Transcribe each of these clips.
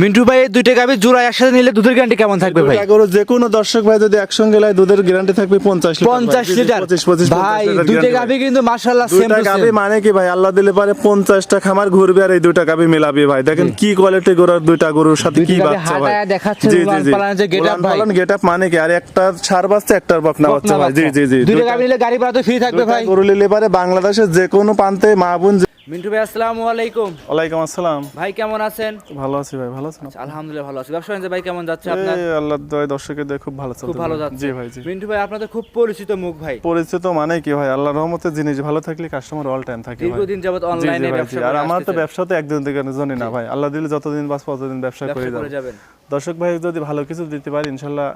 মিন্টু ভাই এই দুইটা গাভি জোড়া একসাথে নিলে দুধের গ্যারান্টি কেমন থাকবে ভাই? গরু যে কোনো দর্শক ভাই যদি একসঙ্গে লাই দুধের গ্যারান্টি থাকবে পঞ্চাশ লিটার ভাই। পঞ্চাশ জি, জি, লিটার? পঁচিশ পঁচিশ ভাই দুইটা ভাই। কিন্তু মাশাল্লাহ সেম দুইটা গাভি মানে কি ভাই? আল্লাহ দিলে পারে পঞ্চাশটা খামার ঘুরবে আর এই দুইটা গাভি মিলাবি ভাই। দেখেন কি কোয়ালিটি গরুর দুইটা গরুর সাথে কি বাচ্চা ভাই। দেখাচ্ছে উলান পালানের যে up ভাই। গেট আপ মানে কি? আর একটা সার বাচ্চা একটার বকনা বাচ্চা ভাই। জি জি জি। দুইটা গাভি নিলে গাড়ি ভাড়া তো ফ্রি থাকবে ভাই। গরু নিলে পারে বাংলাদেশের যে কোনো প্রান্তে মা বোন যে- মিন্টু ভাই আসসালামু আলাইকুম। ওয়ালাইকুম আসসালাম। ভাই কেমন আছেন? ভালো আছি ভাই ভালো আছেন আলহামদুলিল্লাহ ভালো আছি। ব্যবসা বাণিজ্য ভাই কেমন যাচ্ছে আপনার? আল্লাহর দয়ায় দর্শকের দিয়ে খুব ভালো চলছে খুব ভালো যাচ্ছে। জি ভাই জি। মিন্টু ভাই আপনাদের খুব পরিচিত মুখ ভাই। পরিচিত মানে কি ভাই? আল্লাহর রহমতে জিনিস ভালো থাকলে কাস্টমার অল টাইম থাকে ভাই। দীর্ঘদিন যাবত অনলাইনে। ব্যবসা আর আমার তো ব্যবসা তো একদিন থেকে জানি না ভাই। আল্লাহ দিলে যতদিন বাস ততদিন ব্যবসা করে যাবেন। দর্শক ভাই যদি ভালো কিছু দিতে পারি ইনশাল্লাহ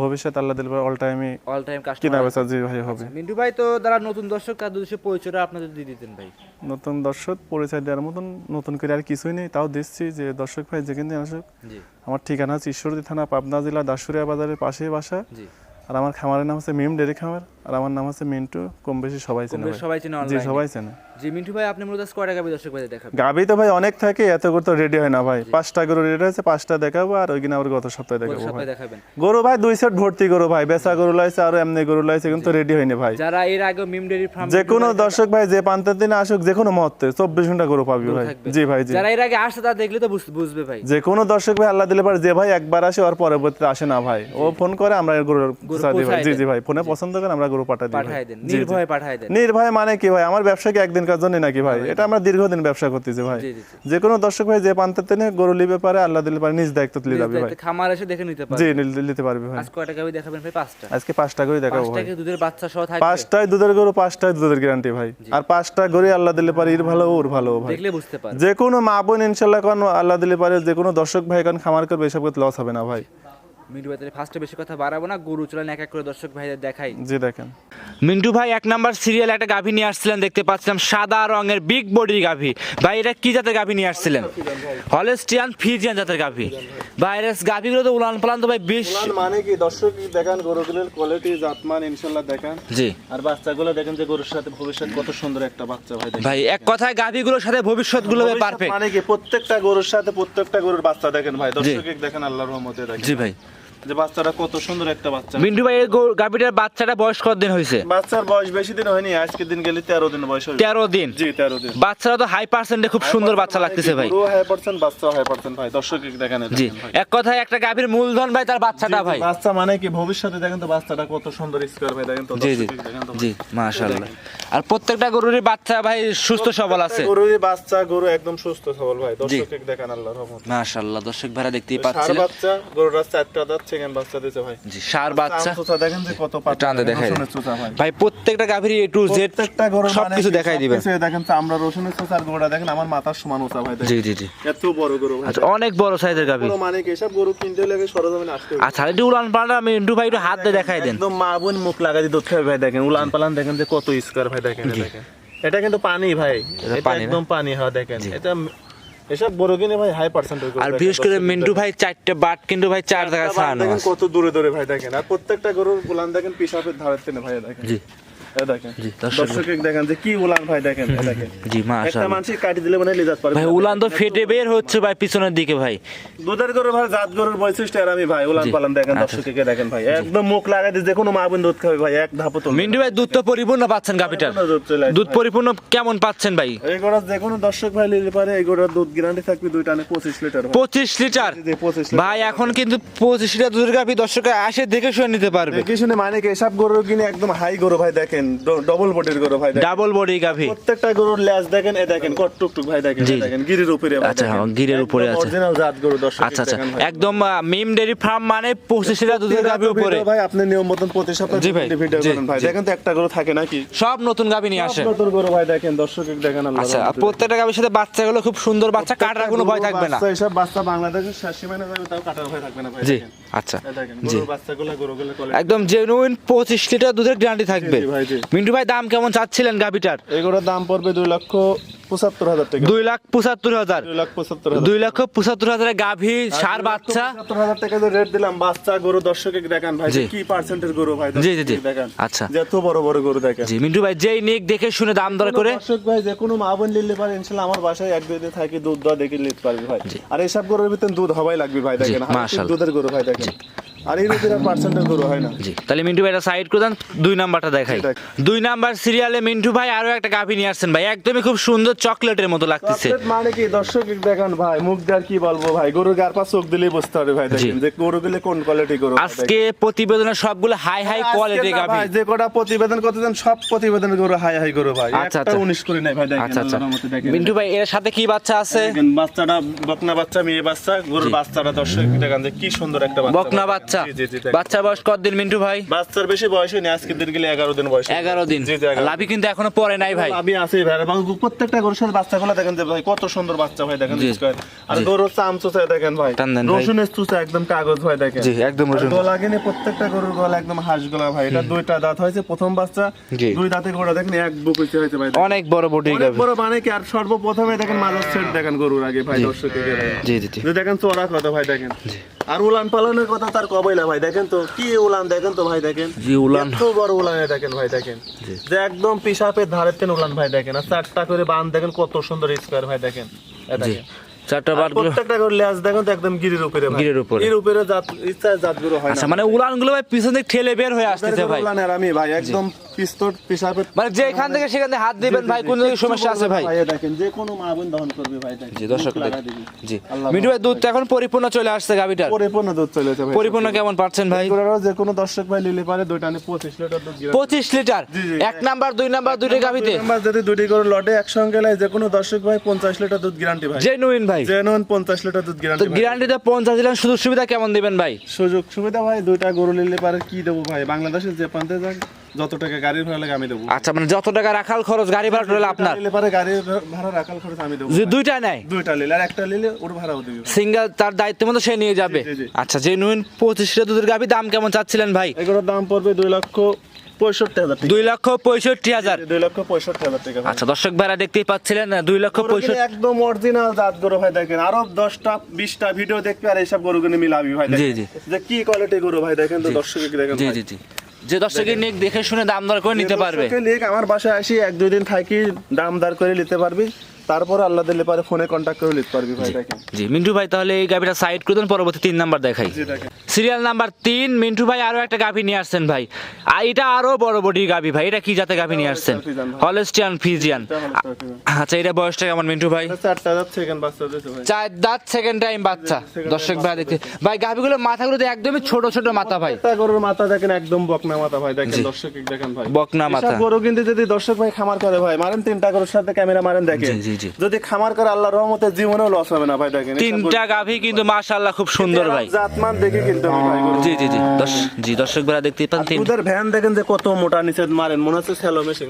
ভবিষ্যৎ আল্লাহ দিল অল টাইমে অল টাইম কিনা বেচা জি ভাই হবে। মিন্টু ভাই তো যারা নতুন দর্শক তাদের উদ্দেশ্যে পরিচয়টা আপনাদের দিয়ে দিতেন ভাই। নতুন দর্শক পরিচয় দেওয়ার মতন নতুন করে আর কিছুই নেই তাও দিচ্ছি যে দর্শক ভাই যেখানে আসুক আমার ঠিকানা হচ্ছে ঈশ্বরদী থানা পাবনা জেলা দাসুরিয়া বাজারের পাশে বাসা। আর আমার খামারের নাম হচ্ছে মিম ডেরি খামার। আর আমার নাম হচ্ছে মিন্টু কম বেশি সবাই চেনে সবাই চেনে জি সবাই চেনে। জি মিন্টু ভাই আপনি মূলত কয়টা গাবি দর্শক ভাই দেখাবেন? গাবি তো ভাই অনেক থাকে এত করে তো রেডি হয় না ভাই। পাঁচটা গরু রেডি হয়েছে পাঁচটা দেখাবো আর ওই কিনা আবার গত সপ্তাহে দেখাবো ভাই। সপ্তাহে দেখাবেন। গরু ভাই দুই সেট ভর্তি গরু ভাই বেচা গরু লাইছে আর এমনি গরু লাইছে কিন্তু রেডি হয়নি ভাই। যারা এর আগে মিম ডেরি ফার্ম যে কোনো দর্শক ভাই যে পান্তের দিনে আসুক যে কোনো মুহূর্তে চব্বিশ ঘণ্টা গরু পাবি ভাই। জি ভাই জি। যারা এর আগে আসছে তা দেখলে তো বুঝবে ভাই। যে কোনো দর্শক ভাই আল্লাহ দিলে পারে যে ভাই একবার আসে আর পরবর্তীতে আসে না ভাই। ও ফোন করে আমরা গরু জি জি ভাই ফোনে পছন্দ করে আমরা গরু পাঠা দিই ভাই। পাঠায় দেন জি, জি। নির্ভয়ে পাঠায় দেন। নির্ভয় মানে কি ভাই? আমার ব্যবসা কি একদিন কাজ জন্য নাকি ভাই? এটা আমরা দীর্ঘদিন ব্যবসা করতেছি ভাই। যে কোনো দর্শক ভাই যে পান্তের দিনে গরু লিবে পারে আল্লাহ দিলে পারে নিজ দায়িত্ব তুলে যাবে ভাই। খামার এসে দেখে নিতে পারবে। জি নিতে পারবে ভাই। আজ কয়টা গাবি দেখাবেন ভাই? পাঁচটা। আজকে পাঁচটা করে দেখাবো ভাই। দুধের বাচ্চা সহ থাকবে? পাঁচটায় দুধের গরু পাঁচটায় দুধের গ্যারান্টি ভাই। আর পাঁচটা গরু আল্লাহ দিলে পারে ইর ভালো ওর ভালো ভাই। দেখলে বুঝতে পারবে। যে কোনো মা বোন ইনশাল্লাহ কোন আল্লাহ দিলে পারে যে কোনো দর্শক ভাই কোন খামার করবে এসব লস হবে না ভাই। মিন্টু ভাই তাহলে ফার্স্টে বেশি কথা বাড়াবো না গরু চলেন এক এক করে দর্শক ভাইদের দেখাই। জি দেখেন। মিন্টু ভাই এক নাম্বার সিরিয়াল একটা গাভী নিয়ে আসছিলেন দেখতে পাচ্ছিলাম সাদা রঙের বিগ বডির গাভী। ভাই এটা কি জাতের গাভী নিয়ে আসছিলেন? হলেস্টিয়ান ফিজিয়ান জাতের গাভী। গাভীগুলো তো উলান পালান তো ভাই বিশ মানে কি? দর্শক দেখান গরুগুলোর কোয়ালিটি জাতমান ইনশাল্লাহ দেখান। জি। আর বাচ্চাগুলো দেখেন যে গরুর সাথে ভবিষ্যৎ কত সুন্দর একটা বাচ্চা ভাই ভাই এক কথায় গাভীগুলোর সাথে ভবিষ্যৎ গুলো পারফেক্ট মানে কি? প্রত্যেকটা গরুর সাথে প্রত্যেকটা গরুর বাচ্চা দেখেন ভাই। দর্শক দেখেন আল্লাহর রহমতে দেখেন। জি ভাই। যে বাচ্চাটা কত সুন্দর একটা বাচ্চা। মিন্টু ভাই এই গরু- বাচ্চাটা বয়স কতদিন হয়েছে? বাচ্চার বয়স বেশি দিন হয়নি আজকের দিন গেলে তেরো দিন বয়স হবে তেরো দিন? জি তেরো দিন। বাচ্চারা তো হাই পার্সেন্টে খুব সুন্দর বাচ্চা লাগতেছে ভাই। গরু হাই পার্সেন্ট বাচ্চা হাই পার্সেন্ট ভাই দর্শক দেখেন জি এক কথায় একটা গাভীর মূলধন ভাই তার বাচ্চাটা ভাই। বাচ্চা মানে কি ভবিষ্যতে দেখেন তো বাচ্চাটা কত সুন্দর স্কোয়ার ভাই দেখেন তো জি জি জি মাশাআল্লাহ। আর প্রত্যেকটা গরুরই বাচ্চা ভাই সুস্থ সবল আছে। গরুরই বাচ্চা গরু একদম সুস্থ সবল ভাই দর্শক দেখেন আল্লাহর রহমত। মাশাআল্লাহ দর্শক ভাইরা দেখতেই পাচ্ছেন। বাচ্চা গরুর চারটা দাঁত সেকেন্ড বাচ্চা দিতে ভাই। জি সার বাচ্চা। চোচা দেখেন যে কত পাতলা। টানতে দেখাই। চোচা ভাই। ভাই প্রত্যেকটা গাভীর এ টু জেড প্রত্যেকটা গরুর সবকিছু দেখাই দিবেন। সবকিছু দেখেন চামড়া রসুনের চোচা আর দেখেন আমার মাথার সমান উঁচা ভাই জি জি জি। এত বড় গরু ভাই। আচ্ছা অনেক বড় সাইজের গাভী। গরু মানে কি এসব গরু কিনতে লাগে সরজমিনে আসতে হবে। আচ্ছা উলান পাল্টা আমি ইন্টু ভাই একটু হাত দিয়ে দেখাই দেন। একদম মা বোন মুখ লাগাই দিয়ে ভাই দেখেন। উলান পালান দেখেন যে কত স্কোয়ার ভাই দেখেন এটা কিন্তু পানি ভাই এটা একদম পানি হয় দেখেন। এটা এসব বড় কিনে ভাই হাই পার্সেন্ট আর বিশেষ করে মিন্টু ভাই চারটে বাট কিন্তু ভাই চার জায়গা ছাড়ানো কত দূরে দূরে ভাই দেখেন। আর প্রত্যেকটা গরুর গোলাম দেখেন পিসাপের ধারের তেনে ভাই দেখেন। জি। দেখেন দর্শক- দর্শক দেখেন যে কি উলান ভাই দেখেন দেখেন জি একটা মানুষ কাটি দিলে মানে লিজাত পারবে ভাই উলান তো ফেটে বের হচ্ছে ভাই পিছনের দিকে ভাই দুধের গরু ভাই জাত গরুর বৈশিষ্ট্য আর আমি ভাই উলান পালান দেখেন আচ্ছা। দর্শককে দেখেন ভাই একদম মুখ লাগাই দিয়ে যে কোনো মা বোন দুধ খাবে ভাই এক ধাপও তো মিন্টু ভাই দুধ তো পরিপূর্ণ পাচ্ছেন দুধ কেমন পাচ্ছেন ভাই এই গোড়া যে কোনো দর্শক ভাই নিতে পারে এই দুধ গ্যারান্টি থাকবে দুই টানে পঁচিশ লিটার ভাই। পঁচিশ লিটার পঁচিশ ভাই এখন কিন্তু পঁচিশ লিটার দুধের গাভি দর্শকরা আসে দেখে শুনে নিতে পারবে দেখি শুনে মানে কি এসব গরু কিনে একদম হাই গরু ভাই দেখেন ডবল বডির গরু ভাই ডাবল বডি গাভি। প্রত্যেকটা গরুর ল্যাজ দেখেন এ দেখেন কট টুক টুক ভাই দেখেন। দেখেন গিরির উপরে আচ্ছা, গিরের উপরে আছে। অরিজিনাল জাত গরু দর্শক আচ্ছা আচ্ছা। একদম মিম ডেরি ফার্ম মানে পঁচিশ লিটার দুধের গাভি উপরে। ভাই আপনি নিয়ম মতন প্রতি সপ্তাহে ভাই, ভিডিও করেন ভাই। দেখেন তো একটা গরু থাকে নাকি? সব নতুন গাভি নিয়ে আসে। নতুন গরু ভাই দেখেন দর্শক দেখেন আল্লাহ আচ্ছা প্রত্যেকটা গাভির সাথে বাচ্চাগুলো খুব সুন্দর বাচ্চা কাটার কোনো ভয় থাকবে না। বাচ্চা এসব বাচ্চা বাংলাদেশের শেষ সীমানা যাবে তাও কাটার ভয় থাকবে না ভাই জি আচ্ছা দেখেন জি। গরুর বাচ্চাগুলো গরুগুলো একদম জেনুইন পঁচিশ লিটার দুধের গ্যারান্টি থাকবে। ভাই। মিন্টু ভাই দাম কেমন চাচ্ছিলেন গাভিটার? এগুলোর দাম পড়বে দুই লক্ষ পঁচাত্তর হাজার টাকা। দুই লাখ পঁচাত্তর হাজার। দুই লাখ পঁচাত্তর হাজার। দুই লক্ষ পঁচাত্তর হাজারের গাভী সার বাচ্চা? পঁচাত্তর হাজার টাকা যে রেট দিলাম বাচ্চা গরু দর্শকে দেখান ভাই জি। কি পার্সেন্টের গরু ভাই জি, জি, জি। দেখান। আচ্ছা। যে এত বড় বড় গরু দেখেন। জি মিন্টু ভাই যেই নিক দেখে শুনে দাম দর করে। দর্শক ভাই যে কোনো মা বোন নিলে পারে ইনশাল্লাহ আমার বাসায় এক দুই দিন থাকি দুধ দোয়া দেখে নিতে পারবে ভাই। আর এইসব গরুর ভিতরে দুধ হবাই লাগবে ভাই দেখেন মাশাআল্লাহ। দুধের গরু ভাই দেখেন। আর এই রুটির পার্সেন্টের গরু হয় না? জি তাহলে মিন্টু ভাই এটা সাইড করে দেন দুই নাম্বারটা দেখাই। দুই নাম্বার সিরিয়ালে মিন্টু ভাই আরও একটা গাভী নিয়ে আসছেন ভাই একদমই খুব সুন্দর চকলেটের মতো লাগতেছে। মানে কি? দর্শক দেখেন ভাই মুখ দিয়ে কি বলব ভাই? গরুর গার পা চোখ দিলেই বুঝতে হবে ভাই দেখেন যে গরু গুলো কোন কোয়ালিটি গরু আজকে প্রতিবেদনের সবগুলো হাই হাই কোয়ালিটি গাভী যে কটা প্রতিবেদন করতে দেন সব প্রতিবেদন গরু হাই হাই গরু ভাই। আচ্ছা, আচ্ছা। উনিশ করে নাই ভাই দেখেন আচ্ছা। মিন্টু ভাই এর সাথে কি বাচ্চা আছে? বাচ্চাটা বকনা বাচ্চা মেয়ে বাচ্চা গরুর বাচ্চাটা দর্শক দেখেন যে কি সুন্দর একটা বাচ্চা বকনা ভাই। বাচ্চা জি জি জি বাচ্চা বয়স কতদিন মিন্টু ভাই? বাচ্চার বেশি বয়স হয়নি আজকের দিন গেলে এগারো দিন বয়স এগারো দিন। জি জি লাভি কিন্তু এখনও পরে নাই ভাই। আমি আছি ভাই এবং প্রত্যেকটা গরুর সাথে বাচ্চা বাচ্চাগুলো দেখেন যে ভাই কত সুন্দর বাচ্চা ভাই দেখেন আর গরুর চাম চুচা দেখেন ভাই। চুচা একদম কাগজ ভাই দেখেন। জি, একদম রসুন। গলা কিনে প্রত্যেকটা গরুর গলা একদম হাঁস গলা ভাই। এটা দুইটা দাঁত হয়েছে প্রথম বাচ্চা দুই দাঁতে গোড়া দেখেন এক বুক হয়েছে হয়েছে ভাই অনেক বড় বডি অনেক বড় মানে কি আর সর্বপ্রথমে দেখেন সেট দেখেন গরুর আগে ভাই দর্শকের জি জি জি। দেখেন চড়া কথা ভাই দেখেন। আর উলান পালনের কথা তার কবইলা ভাই দেখেন তো কি উলান দেখেন তো ভাই দেখেন জি, উলান। এত বড় উলানে দেখেন ভাই দেখেন যে একদম পিসাপের তেন উলান ভাই দেখেন আর চারটা করে বান দেখেন কত সুন্দর স্কোয়ার ভাই দেখেন দেখেন। চারটা প্রত্যেকটা করে লেজ দেখেন তো একদম গিরির উপরে। গিরির উপরে। গিরির উপরে জাত ইচ্ছা জাতগুলো হয় আচ্ছা না মানে উলানগুলো ভাই পিছন থেকে ঠেলে বের হয়ে আসতেছে ভাই উলান আর আমি ভাই একদম পিস্তর পিসাপের মানে যেখান থেকে সেখান থেকে হাত দিবেন ভাই কোন দিকে সমস্যা আছে ভাই? দেখেন যে কোনো মা বোন দহন করবে ভাই জি দর্শক। জি। মিঠু ভাই দুধ এখন পরিপূর্ণ চলে আসছে গাভিটার। পরিপূর্ণ দুধ চলেছে ভাই পরিপূর্ণ কেমন পাচ্ছেন ভাই? যে কোনো দর্শক ভাই নিলে পারে দুইটা নিয়ে পঁচিশ লিটার দুধ গিয়ে পঁচিশ লিটার? জি, জি। এক নাম্বার দুই নাম্বার দুইটা গাভিতে? নাম্বার যদি দুটি করে লটে একসঙ্গে লাই যে কোনো দর্শক ভাই পঞ্চাশ লিটার দুধ গ্যারান্টি ভাই। জেনুইন ভাই। জেনুইন পঞ্চাশ লিটার দুধ তো গ্যারান্টি গ্যারান্টিতে পঞ্চাশ দিলেন সুযোগ সুবিধা কেমন দিবেন ভাই? সুযোগ সুবিধা ভাই দুইটা গরু নিলে পারে কি দেবো ভাই? বাংলাদেশের যে প্রান্তে যাক। যত টাকা গাড়ির ভাড়া লাগে আমি দেবো। আচ্ছা মানে যত টাকা রাখাল খরচ গাড়ি ভাড়া টোটাল আপনার? নিলে পারে গাড়ির ভাড়া রাখাল খরচ আমি দেবো। যদি দুইটা নেয়? দুইটা নিলে আর একটা নিলে ওর ভাড়াও দিবি। সিঙ্গেল তার দায়িত্ব মতো সে নিয়ে যাবে। আচ্ছা জেনুইন পঁচিশ লিটার দুধের গাভি দাম কেমন চাচ্ছিলেন ভাই? এগুলোর দাম পড়বে দুই লক্ষ পঁয়ষট্টি হাজার দুই লক্ষ পঁয়ষট্টি হাজার। দুই লক্ষ পঁয়ষট্টি হাজার টাকা আচ্ছা দর্শক ভাইরা দেখতেই পাচ্ছিলেন দুই লক্ষ পঁয়ষট্টি একদম অরিজিনাল জাত গরু ভাই দেখেন। আরও দশটা বিশটা ভিডিও দেখবে আর এইসব মিলাবি ভাই জি, জি। যে কি কোয়ালিটি গরু ভাই দেখেন তো দর্শক দেখেন জি জি জি। যে দর্শকের নিক দেখে শুনে দাম দর করে নিতে পারবে। আমার বাসায় আসি এক দুই দিন থাকি দাম দর করে নিতে পারবি। তারপর আল্লাহ দিলে পারে ফোনে কন্ট্যাক্ট করে নিতে পারবি ভাই দেখেন। জি মিন্টু ভাই তাহলে এই গাভিটা সাইড করে দেন পরবর্তী তিন নাম্বার দেখাই। জি দেখেন। সিরিয়াল নাম্বার তিন মিন্টু ভাই আরও একটা গাভি নিয়ে আসছেন ভাই। আর এটা আরও বড় বড়ি গাভি ভাই এটা কি জাতে গাভি নিয়ে আসছেন? Holstein Friesian. আচ্ছা এটা বয়সটা কেমন মিন্টু ভাই? চারটা যাচ্ছে সেকেন্ড বাচ্চা ভাই। চার দাঁত সেকেন্ড টাইম বাচ্চা। দর্শক ভাই দেখতে ভাই গাভিগুলো মাথাগুলো তো একদমই ছোট ছোট মাথা ভাই। গরুর মাথা দেখেন একদম বকনা মাথা ভাই দেখেন দর্শক দেখেন ভাই। বকনা মাথা। গরু কিন্তু যদি দর্শক ভাই খামার করে ভাই মারেন তিনটা গরুর সাথে ক্যামেরা মারেন দেখেন। জি। যদি খামার করে রহমতে জীবনেও লস হবে না ভাই দেখেন তিনটা গাভি কিন্তু মাশাআল্লাহ খুব সুন্দর ভাই। জাতমান দেখে কিনতে। জি জি জি। জি দর্শক ভাই দেখতে পান তিন ভ্যান দেখেন যে কত মোটা নিচে মারেন মনে হচ্ছে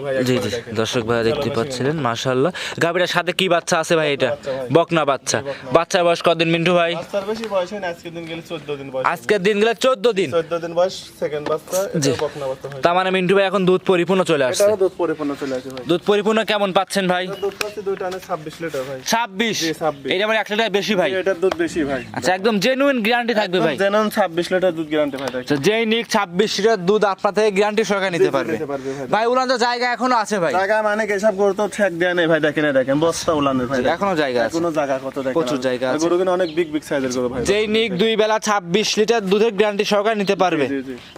ভাই জি জি। দর্শক ভাই দেখতে পাচ্ছিলেন মাশাআল্লাহ। গাভিটার সাথে কি বাচ্চা আছে ভাই এটা? বকনা বাচ্চা। বাচ্চা বয়স কতদিন মিন্টু ভাই? বাচ্চার বেশি বয়স হয় আজকের দিন গেলে চোদ্দ দিন বয়স। আজকের দিন গেলে চোদ্দ দিন। চোদ্দ দিন বয়স সেকেন্ড বাচ্চা। এটা বকনা বাচ্চা তার মানে মিন্টু ভাই এখন দুধ পরিপূর্ণ চলে আসছে। দুধ পরিপূর্ণ চলে আসে ভাই। দুধ পরিপূর্ণ কেমন পাচ্ছেন ভাই? দুধ পাচ্ছি দুইটা আনে ছাব্বিশ লিটার ভাই। 26 এটা মানে এক লিটার বেশি ভাই? এটার দুধ বেশি ভাই। আচ্ছা একদম জেনুইন গ্যারান্টি থাকবে ভাই। জেনন ছাব্বিশ লিটার দুধ গ্যারান্টি ভাই দেখেন। আচ্ছা, যেই নিক ছাব্বিশ লিটার দুধ আপনার থেকে গ্যারান্টি সরকার নিতে পারবে। ভাই। ভাই উলান তো জায়গা এখনও আছে ভাই। জায়গা মানে কি এসব গরু ঠেক দেয় নেই ভাই দেখেন দেখেন বস্তা উলানের ভাই এখনও জায়গা আছে। এখনও জায়গা কত দেখেন। প্রচুর জায়গা আছে। গরু কিন্তু অনেক বিগ বিগ সাইজের গরু ভাই যেই নিক দুই বেলা ছাব্বিশ লিটার দুধের গ্যারান্টি সরকার নিতে পারবে।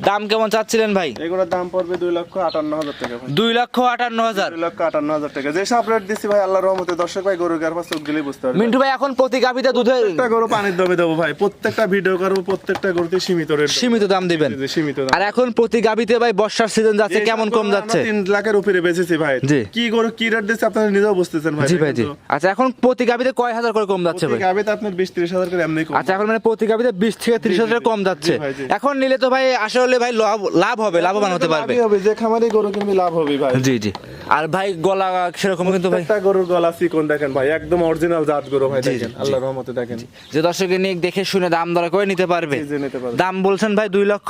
দাম কেমন চাচ্ছিলেন ভাই? এগুলোর দাম পড়বে দুই লক্ষ আটান্ন হাজার টাকা ভাই। দুই লক্ষ আটান্ন হাজার। লক্ষ আটান্ন হাজার টাকা। যে সব রেট দিচ্ছি ভাই আল্লাহর রহমতে দর্শক ভাই গরুর গার চোখ দিলেই বুঝতে পারবে মিন্টু ভাই এখন প্রতি গাভিতে দুধের প্রত্যেকটা গরু পানির দমে দেবো ভাই প্রত্যেকটা ভিডিও করব প্রত্যেকটা গরুতে সীমিত রেট সীমিত দাম দিবেন। সীমিত দাম। আর এখন প্রতি গাভিতে ভাই বর্ষার সিজন যাচ্ছে কেমন কম যাচ্ছে? আমরা লাখের উপরে বেচেছি ভাই। কি গরু কি রেট দিচ্ছে আপনারা নিজেও বুঝতেছেন ভাই। জি ভাই জি। আচ্ছা এখন প্রতি গাভিতে কয় হাজার করে কম যাচ্ছে ভাই? আপনার বিশ ত্রিশ হাজার করে এমনি কম। আচ্ছা এখন মানে প্রতি গাভিতে বিশ থেকে ত্রিশ জি, হাজার জি, কম যাচ্ছে। এখন নিলে তো ভাই আসলে ভাই লাভ লাভ হবে লাভবান হতে পারবে। হবে যে খামারে গরু কিনবি লাভ হবে ভাই। জি জি। আর ভাই গলা সেরকম কিন্তু ভাই গরুর গলা চিকন দেখেন ভাই একদম অরিজিনাল জাত গরু ভাই দেখেন আল্লাহর রহমতে দেখেন। যে দর্শকের নিক দেখে শুনে দাম দর করে নিতে পারবে। দাম বলছেন ভাই দুই লক্ষ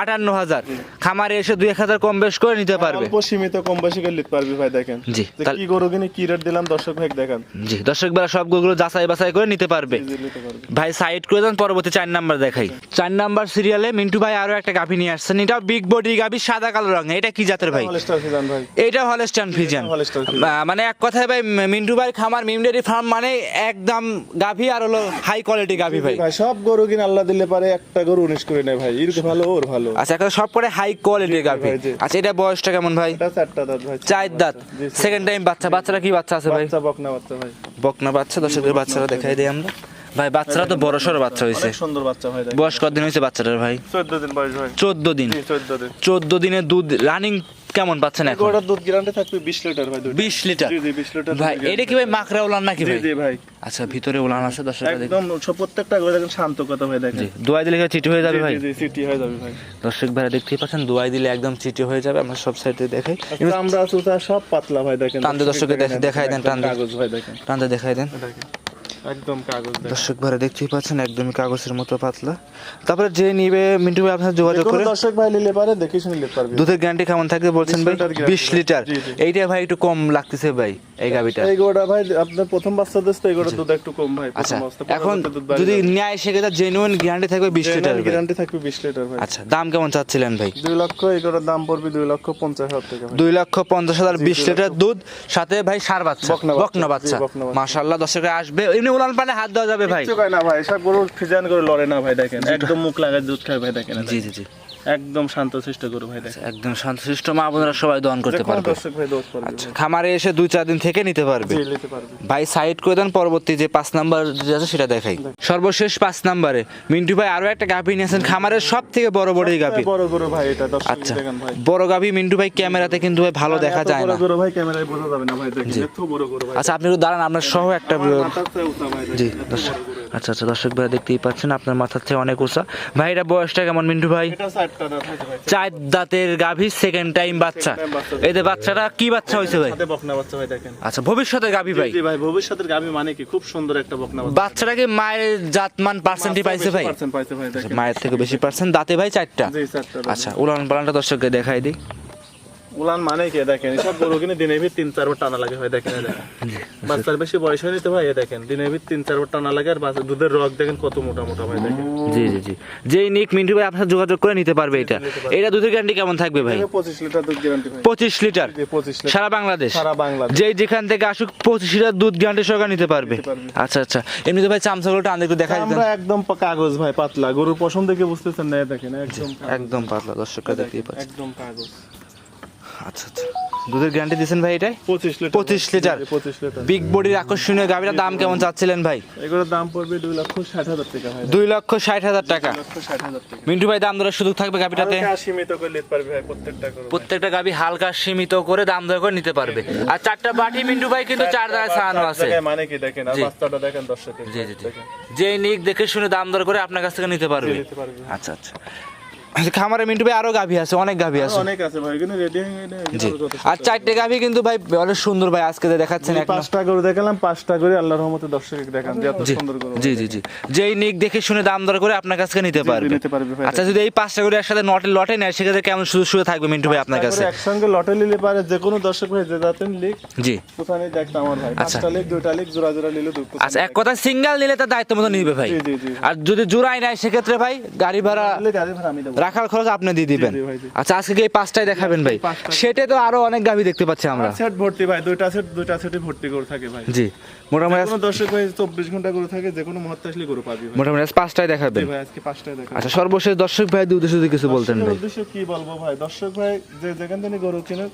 আটান্ন। হাজার। খামারে এসে দুই এক হাজার কম বেশ করে নিতে পারবে। অল্প সীমিত কম বেশি করে নিতে পারবি ভাই দেখেন। জি, কি গরু কিনে কি রেট দিলাম দর্শক ভাই দেখেন। জি দর্শক বেলা সবগুলো যাচাই বাছাই করে নিতে পারবে। ভাই সাইড করে দেন পরবর্তী চার নাম্বার দেখাই। চার নাম্বার সিরিয়ালে মিন্টু ভাই আরও একটা গাভি নিয়ে আসছেন। এটাও বিগ বডি গাভি সাদা কালো রঙে এটা কি জাতের ভাই? ভাই। এটা হলস্টান ফিজিয়ান ফিজান। মানে এক কথায় ভাই মিন্টু ভাই খামার মিমডেরি ফার্ম মানে একদম গাভী আর হলো হাই কোয়ালিটি গাভী ভাই। ভাই সব গরু কিনে আল্লাহ দিলে পারে একটা গরু উনিশ করে নেয় ভাই। এর ভালো ওর ভালো। আচ্ছা এখন সব করে হাই কোয়ালিটি গাভী। আচ্ছা এটা বয়সটা কেমন ভাই? এটা চারটা দাঁত ভাই চার দাঁত। সেকেন্ড টাইম বাচ্চা বাচ্চারা কি বাচ্চা আছে ভাই? বাচ্চা বকনা বাচ্চা ভাই। বকনা বাচ্চা দর্শকদের বাচ্চারা দেখাই দেয় আমরা। ভাই বাচ্চারা তো বড় সড়ো বাচ্চা হয়েছে। সুন্দর বাচ্চা ভাই দেখ বয়স কতদিন হয়েছে বাচ্চাটার ভাই? চোদ্দ দিন বয়স ভাই। চোদ্দ দিন। চোদ্দ দিন। দুধ রানিং কেমন পাচ্ছেন এখন? ওটার দুধ গ্যারান্টি থাকবে বিশ লিটার ভাই দুধ বিশ লিটার? জি জি লিটার ভাই এটা কি ভাই মাকড়া উলান নাকি ভাই? জি ভাই। আচ্ছা ভিতরে উলান আছে দর্শকরা দেখুন। একদম প্রত্যেকটা গরু দেখেন শান্ত কথা ভাই দেখেন। দোয়াই দিলে চিটি হয়ে যাবে ভাই? জি, জি, সিটি হয়ে যাবে ভাই। দর্শক ভাই দেখতেই পাচ্ছেন দোয়াই দিলে একদম চিটি হয়ে যাবে আমরা সব সাইডে দেখাই। আচ্ছা, আমরা সুতা সব পাতলা ভাই দেখেন। টান দিয়ে দর্শককে দেখাই দেন, টান কাগজ ভাই দেখেন। টানতে দেখাই দেন। দেখেন। একদম কাগজ দেখেন দর্শক ভাই দেখতেই পাচ্ছেন একদমই কাগজের মতো পাতলা। তারপরে যে নিবে মিন্টু ভাই আপনার যোগাযোগ করে। দর্শক ভাই নিলে পারে দেখে শুনে নিতে পারবে। দুধের গ্যারান্টি কেমন থাকবে বলছেন ভাই? লিটার guarantee বিশ লিটার। জি, জি। এইটা ভাই একটু কম লাগতেছে ভাই এই গাবিটা এই গোটা ভাই আপনার প্রথম বাচ্চা তো এই গোটা দুধ একটু কম ভাই আচ্ছা এখন যদি ন্যায় সেক্ষেত্রে জেনুইন গ্যারান্টি থাকবে বিশ লিটার গ্যারান্টি থাকবে বিশ লিটার ভাই। আচ্ছা দাম কেমন চাচ্ছিলেন ভাই? দুই লক্ষ এই গোটার দাম পড়বে দুই লক্ষ পঞ্চাশ হাজার টাকা ভাই। দুই লক্ষ পঞ্চাশ হাজার বিশ লিটার দুধ সাথে ভাই সার বাচ্চা বকনা বাচ্চা, দর্শকে আসবে। এমনি উলান পানে হাত দেওয়া যাবে ভাই। কিছু খায় না ভাই সব গরু ফিজান করে লড়ে না ভাই দেখেন। একদম মুখ লাগায় দুধ খায় ভাই দেখেন। জি জি জি। একদম শান্ত শিষ্ট গরু ভাই দেখেন। একদম শান্তশিষ্ট মা বোনেরা সবাই দহন করতে পারবে। দর্শক ভাই দোষ পারবে আচ্ছা খামারে এসে দুই চার দিন থেকে নিতে পারবে। জি, নিতে পারবে। ভাই সাইড করে দেন পরবর্তী যে পাঁচ নাম্বার যে আছে সেটা দেখাই। সর্বশেষ পাঁচ নাম্বারে। মিন্টু ভাই আরও একটা গাভি নিয়েছেন খামারের সব থেকে বড় বড় গাভি। বড় গরু ভাই এটা দর্শক আচ্ছা বড় গাভি মিন্টু ভাই ক্যামেরাতে কিন্তু ভাই ভালো দেখা যায় বড় না। গরু ভাই ক্যামেরায় বোঝা যাবে না ভাই দেখেন এত বড় গরু ভাই। আচ্ছা আপনি একটু দাঁড়ান আপনার সহ একটা জি দর্শক। বড়। আচ্ছা আচ্ছা দর্শক ভাই দেখতেই পাচ্ছেন আপনার মাথার থেকে অনেক উঁচা। ভাই এটা বয়সটা কেমন মিন্টু ভাই? চার দাঁতের গাভী সেকেন্ড টাইম বাচ্চা। বাচ্চাটা কি বাচ্চা হয়েছে ভাই? বকনা বাচ্চা ভাই দেখেন। আচ্ছা ভবিষ্যতের গাভী ভাই? ভাই ভবিষ্যতের গাবি মানে কি? খুব সুন্দর একটা বকনা বাচ্চা। বাচ্চাটা কি মায়ের জাতমান পার্সেন্টই পাইছে ভাই? ভাই মায়ের থেকে বেশি পার্সেন্ট দাঁতে ভাই চারটা। আচ্ছা উলান পালানটা দর্শককে দেখাই দিই। উলান মানে কি? দেখেন সব গরু কিনে দিনে ভিত তিন চারবার টানা লাগে ভাই দেখেন বাচ্চার বেশি বয়স হয়নি তো ভাই দেখেন দিনে ভিত তিন চারবার টানা লাগে আর দুধের রগ দেখেন কত মোটা মোটা ভাই দেখেন। জি জি জি। যেই নিক মিন্টু ভাই আপনার যোগাযোগ করে নিতে পারবে এটা। এটা দুধের গ্যারান্টি কেমন থাকবে ভাই? পঁচিশ লিটার দুধ গ্যারান্টি পঁচিশ লিটার? সারা বাংলাদেশ? সারা বাংলাদেশ। যেই যেখান থেকে আসুক পঁচিশ লিটার দুধ গ্যারান্টি সরকার নিতে পারবে। আচ্ছা আচ্ছা। এমনিতে ভাই চামচাগুলো টান একটু দেখাই দিতেন আমরা একদম কাগজ ভাই পাতলা। গরুর পছন্দ দেখে বুঝতেছেন না দেখেন একদম একদম পাতলা দর্শকরা দেখতেই পাচ্ছে একদম কাগজ। আচ্ছা আচ্ছা। দুধের গ্যারান্টি দিয়েছেন ভাই এটাই? পঁচিশ লিটার 25 লিটার। পঁচিশ লিটার। বিগ বডির আকর্ষণীয় গাভীটার দাম কেমন চাচ্ছিলেন ভাই? এগুলোর দাম পড়বে দুই লক্ষ ষাট হাজার টাকা ভাই। দুই লক্ষ ষাট হাজার টাকা। মিন্টু ভাই দাম দরের সুযোগ থাকবে গাভীটাতে? সীমিত করে নিতে পারবে ভাই প্রত্যেকটা প্রত্যেকটা গাভী হালকা সীমিত করে দাম দর করে নিতে পারবে। আর চারটা বাটি মিন্টু ভাই কিন্তু চার জায়গায় ছাড়ানো আছে। মানে কি দেখেন? আর। বাচ্চাটা দেখেন দর্শকের জি জি জি। যে নিক দেখে শুনে দাম দর করে আপনার কাছ থেকে নিতে পারবে। আচ্ছা আচ্ছা, খামারে মিন্টু ভাই আরও গাভী আছে অনেক গাভী আছে। অনেক আছে ভাই এখানে রেডি। আর চারটে গাভী কিন্তু ভাই অনেক সুন্দর ভাই আজকে যে দেখাচ্ছেন পাঁচটা দেখালাম পাঁচটা করে আল্লাহর রহমতে দর্শক দেখান যে এত সুন্দর জি জি জি। যেই নিক দেখে শুনে দাম দর করে আপনার কাছ নিতে পারবে। নিতে পারবে আচ্ছা যদি এই পাঁচটা করে একসাথে নটে লটে নেয় সেক্ষেত্রে কেমন সুযোগ সুবিধা থাকবে মিন্টু ভাই আপনার কাছে? একসঙ্গে লটে নিলে পারে যে কোনো দর্শক ভাই যে যাতেন লিখ জি। দেখতে আমার ভাই। আচ্ছা। পাঁচটা লিখ দুইটা লিখ জোড়া জোড়া নিলে আচ্ছা এক কথা সিঙ্গেল নিলে তার দায়িত্ব মতো নিবে ভাই। জি জি জি। আর যদি জোড়াই নেয় সেক্ষেত্রে ভাই গাড়ি ভাড়া গাড়ি ভাড়া আমি দেবো। রাখার খরচ আপনি দিয়ে দিবেন। আচ্ছা আজকে এই পাঁচটাই দেখাবেন ভাই? সেটে তো আরও অনেক গাভী দেখতে পাচ্ছি আমরা। সেট ভর্তি ভাই দুইটা সেট দুইটা সেটে ভর্তি করে থাকে ভাই। জি মোটামুটি কোনো দর্শক ভাই চব্বিশ ঘণ্টা করে থাকে যে কোনো মুহূর্তে আসলে গরু পাবি মোটামুটি আজ পাঁচটাই দেখাবেন। ভাই আজকে পাঁচটায় দেখাবেন। আচ্ছা সর্বশেষ দর্শক ভাই দুই উদ্দেশ্যে কিছু বলতেন ভাই। উদ্দেশ্য কি বলব ভাই? দর্শক ভাই যে যেখান থেকে গরু কিনে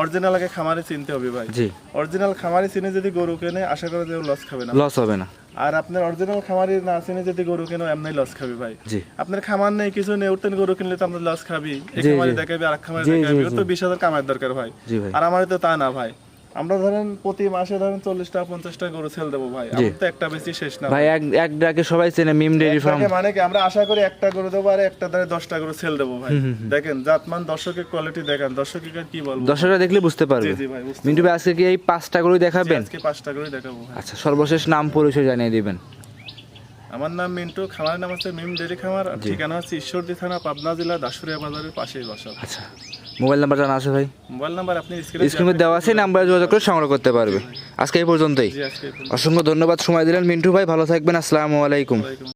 অরিজিনাল আগে খামারে চিনতে হবে ভাই। জি। অরিজিনাল খামারে চিনে যদি গরু কেনে আশা করা যায় লস খাবে না। লস হবে না। আর আপনার অরিজিনাল খামারে না চিনে যদি গরু কেন এমনি লস খাবে ভাই। জি। আপনার খামার নেই কিছু নেই উঠতেন গরু কিনলে তো আমরা লস খাবি। এক খামারে দেখাবি আর এক খামারে দেখাবি। তো বিশ হাজার কামার দরকার ভাই। আর আমার তো তা না ভাই। আমরা ধরেন প্রতি মাসে ধরেন চল্লিশটা পঞ্চাশটা গরু সেল দেবো ভাই। আমার তো একটা বেশি শেষ না। ভাই এক এক ডাকে সবাই চেনে মিম ডেয়ারি ফার্ম। মানে কি আমরা আশা করি একটা গরু দেবো আর একটা ধরে দশটা গরু সেল দেবো ভাই। দেখেন জাতমান দর্শকের কোয়ালিটি দেখেন। দর্শকের কি বলব? দর্শকরা দেখলে বুঝতে পারবে। ভাই মিন্টু ভাই আজকে কি এই পাঁচটা করে দেখাবেন? আজকে পাঁচটা করে দেখাবো আচ্ছা সর্বশেষ নাম পরিচয় জানিয়ে দিবেন। আমার নাম মিন্টু খামারের নাম হচ্ছে মিম ডেরি খামার। আর ঠিকানা হচ্ছে ঈশ্বরদী থানা পাবনা জেলা দাসুরিয়া বাজারের পাশেই বসা। আচ্ছা। মোবাইল নাম্বার জানা আছে ভাই? মোবাইল নাম্বার আপনি স্ক্রিনে স্ক্রিনে দেওয়া আছে নাম্বারে যোগাযোগ করে সংগ্রহ করতে পারবে। আজকে এই পর্যন্তই। অসংখ্য ধন্যবাদ। সময় দিলেন মিন্টু ভাই ভালো থাকবেন। আসসালামু আলাইকুম।